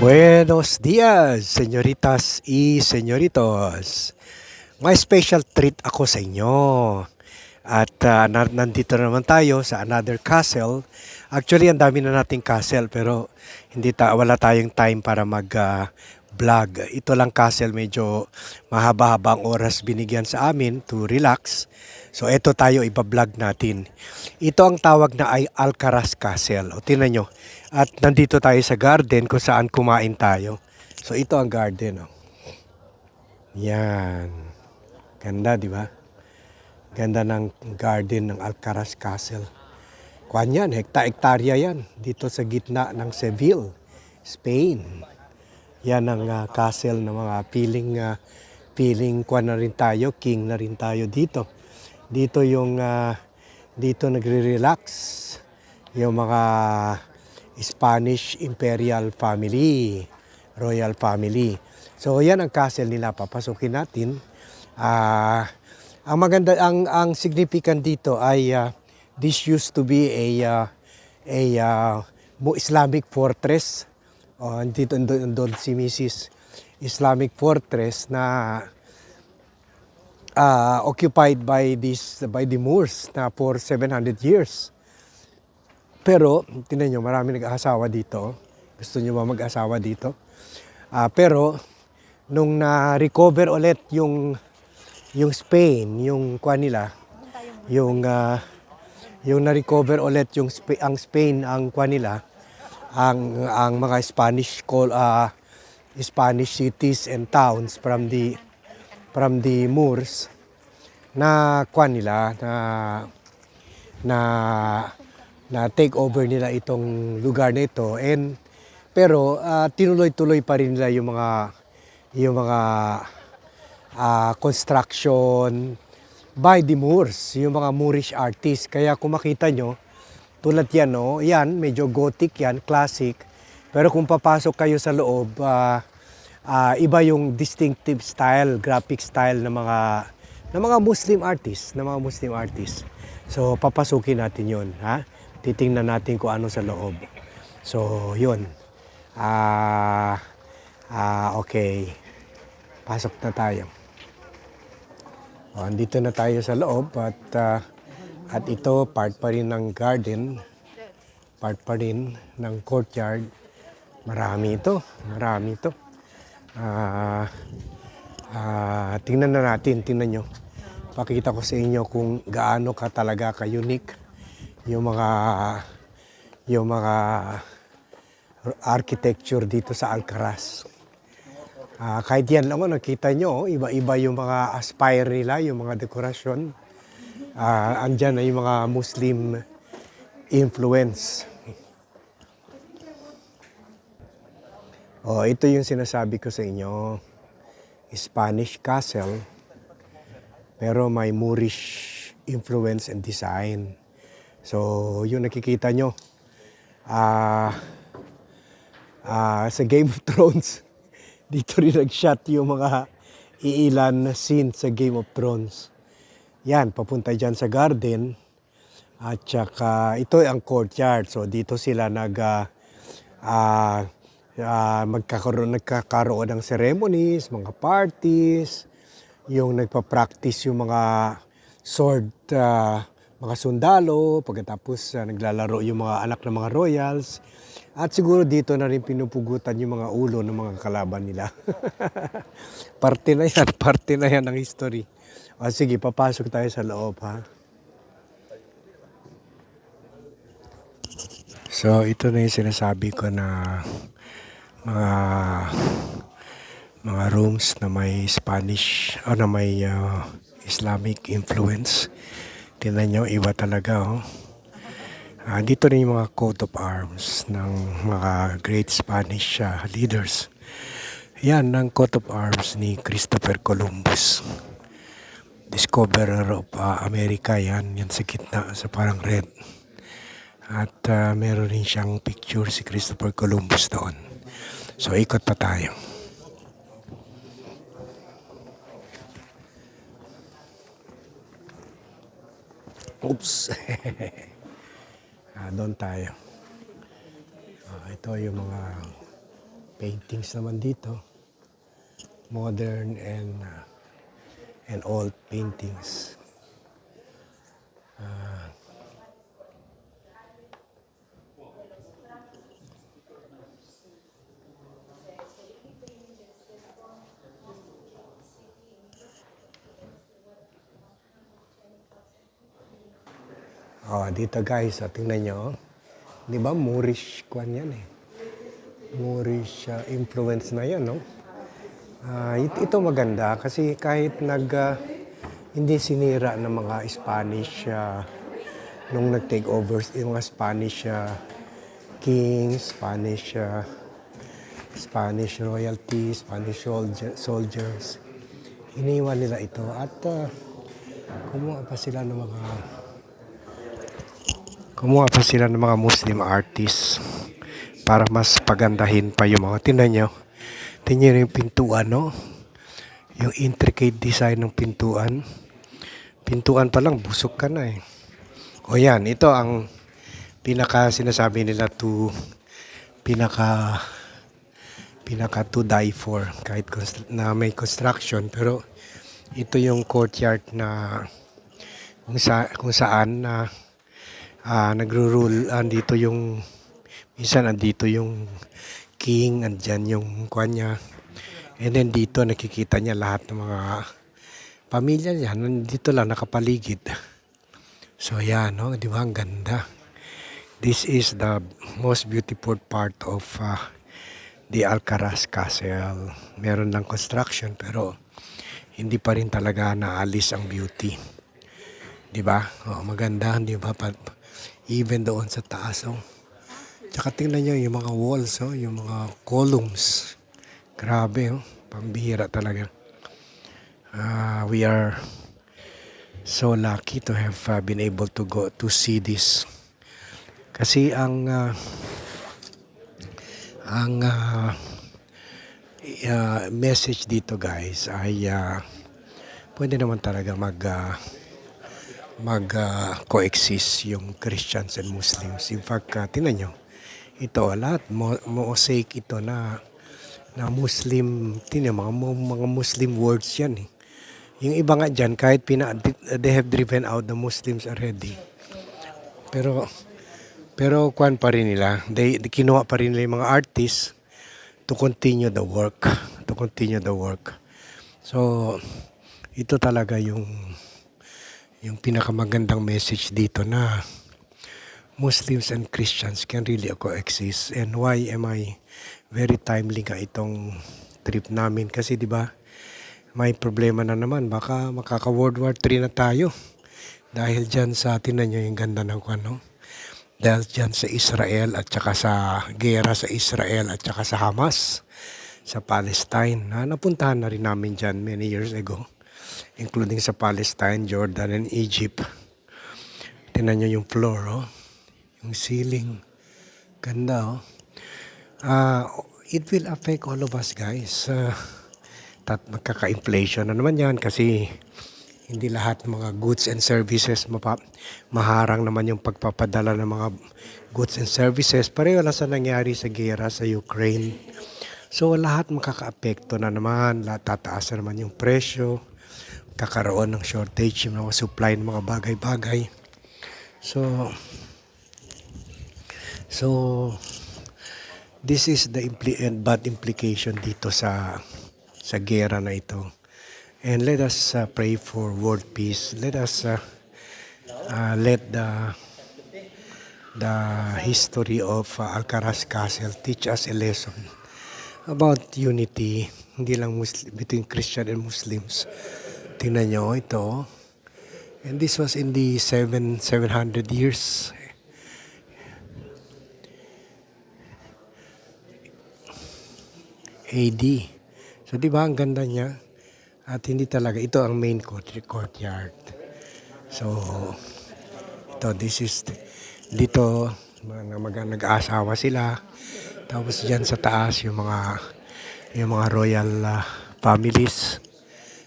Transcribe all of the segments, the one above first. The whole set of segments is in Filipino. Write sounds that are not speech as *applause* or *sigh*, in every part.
Buenos dias, señoritas y señoritos. May special treat ako sa inyo. At na- nandito na naman tayo sa another castle. Actually, ang dami na nating castle pero hindi ta wala tayong time para mag ah, vlog. Ito lang castle medyo mahaba-haba ang oras binigyan sa amin to relax. So ito tayo iba-vlog natin. Ito ang tawag na ay Alcaraz Castle. O tinan nyo. At nandito tayo sa garden kung saan kumain tayo. So ito ang garden. Oh. Yan. Ganda, di ba? Ganda ng garden ng Alcaraz Castle. Kuan yan, hekta-hektarya yan. Dito sa gitna ng Seville, Spain. Yan ang ah, castle ng mga piling uh, piling kuan na rin tayo, king na rin tayo dito. Dito yung ah, dito nagre-relax yung mga Spanish imperial family, royal family. So yan ang castle nila papasukin natin. Ah, ang maganda ang ang significant dito ay ah, this used to be a ah, a Mu- Islamic fortress. Oh, dito doon si Mrs. Islamic fortress na ah, occupied by this by the Moors na for 700 years. Pero tingnan nyo, marami nag-asawa dito. Gusto nyo ba mag-asawa dito? Ah, pero nung na-recover ulit yung yung Spain, yung kuan nila, yung ah, yung na-recover ulit yung Spa- ang Spain ang kuan nila, ang ang mga Spanish call ah, Spanish cities and towns from the from the Moors na kuan nila na na na take over nila itong lugar na ito and pero ah, tinuloy-tuloy pa rin nila yung mga yung mga ah, construction by the Moors, yung mga Moorish artists. Kaya kung makita nyo, tulad yan, no? yan, medyo gothic yan, classic. Pero kung papasok kayo sa loob, ah, ah, iba yung distinctive style, graphic style ng mga ng mga Muslim artists, ng mga Muslim artists. So papasukin natin 'yon, ha? Titingnan natin kung ano sa loob. So, 'yun. Ah ah okay. Pasok na tayo. O, andito na tayo sa loob at ah, at ito part pa rin ng garden, part pa rin ng courtyard. Marami ito, marami ito. Ah ah, tingnan na natin, tingnan nyo. Pakita ko sa inyo kung gaano ka talaga ka-unique yung mga yung mga architecture dito sa Alcaraz. Ah, kahit yan lang, oh, nakita nyo, oh, iba-iba yung mga aspire nila, yung mga dekorasyon. Ah, andyan na yung mga Muslim influence. Oh, ito yung sinasabi ko sa inyo. Spanish castle, pero may Moorish influence and design. So, yung nakikita nyo, ah ah, sa Game of *laughs* Thrones, dito rin nag-shot yung mga iilan na scene sa Game of Thrones. Yan, papunta dyan sa garden. At saka, ito ang courtyard. So, dito sila nag, ah, ah, ah, magkakaroon, nagkakaroon ng ceremonies, mga parties, yung nagpa-practice yung mga sword, ah, mga sundalo, pagkatapos ah, naglalaro yung mga anak ng mga royals. At siguro dito na rin pinupugutan yung mga ulo ng mga kalaban nila. *laughs* parte na yan, parte na yan ng history. O sige, papasok tayo sa loob ha. So ito na yung sinasabi ko na mga mga rooms na may Spanish o na may uh, Islamic influence. Tingnan nyo, iba talaga oh. Ah, dito rin yung mga coat of arms ng mga great Spanish ah, leaders. Yan ang coat of arms ni Christopher Columbus. Discoverer of ah, America yan, yan sa gitna, sa parang red. At ah, meron rin siyang picture si Christopher Columbus doon. So ikot pa tayo. Oops. *laughs* ah, doon tayo. Ah, ito yung mga paintings naman dito. Modern and uh, and old paintings. Oh, dito guys, oh, tingnan nyo. oh. Di ba, Moorish kwan yan eh. Moorish uh, influence na yan, no? Ah, it- ito maganda kasi kahit nag ah, hindi sinira ng mga Spanish ah, nung nag-take over yung mga Spanish ah, kings, Spanish ah, Spanish royalty, Spanish soldier, soldiers. Iniwan nila ito at ah, kumuha pa sila ng mga kumuha pa sila ng mga Muslim artists para mas pagandahin pa yung mga tinan nyo. Tingnan yung pintuan, no? Yung intricate design ng pintuan. Pintuan pa lang, busok ka na eh. O yan, ito ang pinaka sinasabi nila to pinaka pinaka to die for kahit na may construction pero ito yung courtyard na kung, sa, kung saan na ah nagro-rule andito yung minsan andito yung king andyan yung kwan niya. And then dito nakikita niya lahat ng mga pamilya niya. Nandito lang nakapaligid. So yan no? Di ba? Ang ganda. This is the most beautiful part of ah, the Alcaraz Castle. Meron lang construction pero hindi pa rin talaga naalis ang beauty Di ba? Oh, maganda, di ba? Even doon sa taas, oh. Tsaka tingnan nyo yung mga walls, oh, yung mga columns. Grabe, oh. Pambihira talaga. Ah, we are so lucky to have uh, been able to go to see this. Kasi ang ah, ang ah, ah, message dito guys ay ah, pwede naman talaga mag ah, mag ah, coexist yung Christians and Muslims. In fact, uh, tinan nyo, ito lahat, mo- mosaic ito na na Muslim, tinan mga, mga Muslim words yan eh. Yung iba nga dyan, kahit pina, they have driven out the Muslims already. Pero, pero kwan pa rin nila, they, kinuha pa rin nila yung mga artists to continue the work, *laughs* to continue the work. So, ito talaga yung yung pinakamagandang message dito na Muslims and Christians can really coexist. And why am I very timely nga itong trip namin? Kasi di ba may problema na naman. Baka makaka World War 3 na tayo. Dahil dyan sa, tinan nyo yung ganda ng ano. Dahil dyan sa Israel at saka sa gera sa Israel at saka sa Hamas sa Palestine. Na napuntahan na rin namin dyan many years ago including sa Palestine, Jordan, and Egypt. Tinan nyo yung floor, oh. yung ceiling. Ganda, oh. Ah, it will affect all of us, guys. Uh, tat magkaka-inflation na naman yan kasi hindi lahat ng mga goods and services mapa, maharang naman yung pagpapadala ng mga goods and services. Pareho lang sa nangyari sa gera sa Ukraine. So lahat makaka-apekto na naman, lahat tataas na naman yung presyo kakaroon ng shortage yung mga supply ng mga bagay-bagay. So, so, this is the impli- bad implication dito sa sa gera na ito. And let us uh, pray for world peace. Let us uh, uh, let the the history of uh, Alcaraz Castle teach us a lesson about unity, hindi lang Muslim, between Christian and Muslims. Tingnan nyo ito. And this was in the seven, 700 years. AD. So, di ba ang ganda niya? At hindi talaga, ito ang main court, courtyard. So, ito, this is, dito, mga nag-aasawa sila. Tapos dyan sa taas, yung mga, yung mga royal ah, families.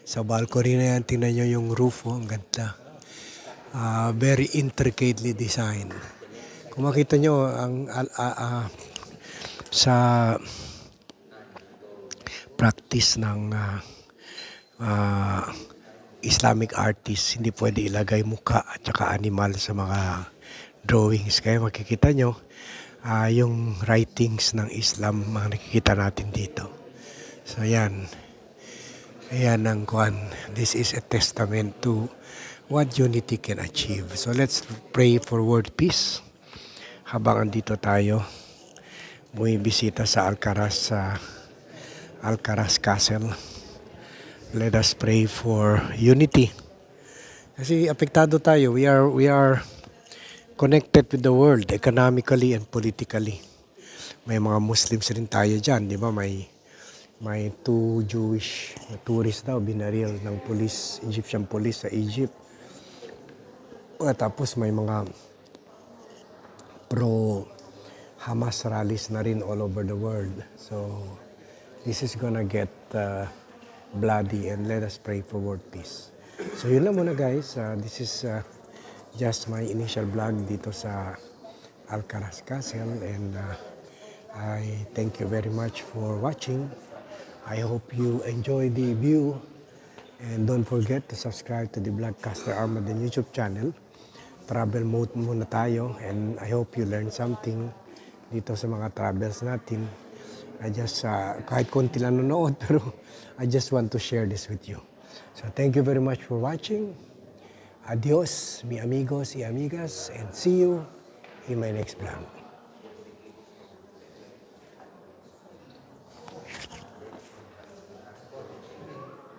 Sa balcony na yan, tingnan nyo yung roof, oh, ang ganda. Ah, very intricately designed. Kung makita nyo, ang, al- ah, ah, sa practice ng ah, ah, Islamic artist, hindi pwede ilagay muka at saka animal sa mga drawings. Kaya makikita nyo, ah, yung writings ng Islam, mga nakikita natin dito. So yan. Ayan ang kuan. This is a testament to what unity can achieve. So let's pray for world peace. Habang andito tayo, bumibisita sa Alcaraz, sa Alcaraz Castle. Let us pray for unity. Kasi apektado tayo. We are, we are connected with the world economically and politically. May mga Muslims rin tayo dyan, di ba? May may two Jewish na tourist daw binaril ng police, Egyptian police sa Egypt. At tapos may mga pro Hamas rallies na rin all over the world. So this is gonna get uh, bloody and let us pray for world peace. So yun lang muna guys. Uh, this is uh, just my initial vlog dito sa Alcaraz Castle and uh, I thank you very much for watching. I hope you enjoy the view and don't forget to subscribe to the Vlogcaster Armaden YouTube channel. Travel mode muna tayo and I hope you learn something dito sa mga travels natin. I just, uh, kahit konti lang nanonood, *laughs* pero I just want to share this with you. So thank you very much for watching. Adios, mi amigos y amigas, and see you in my next vlog.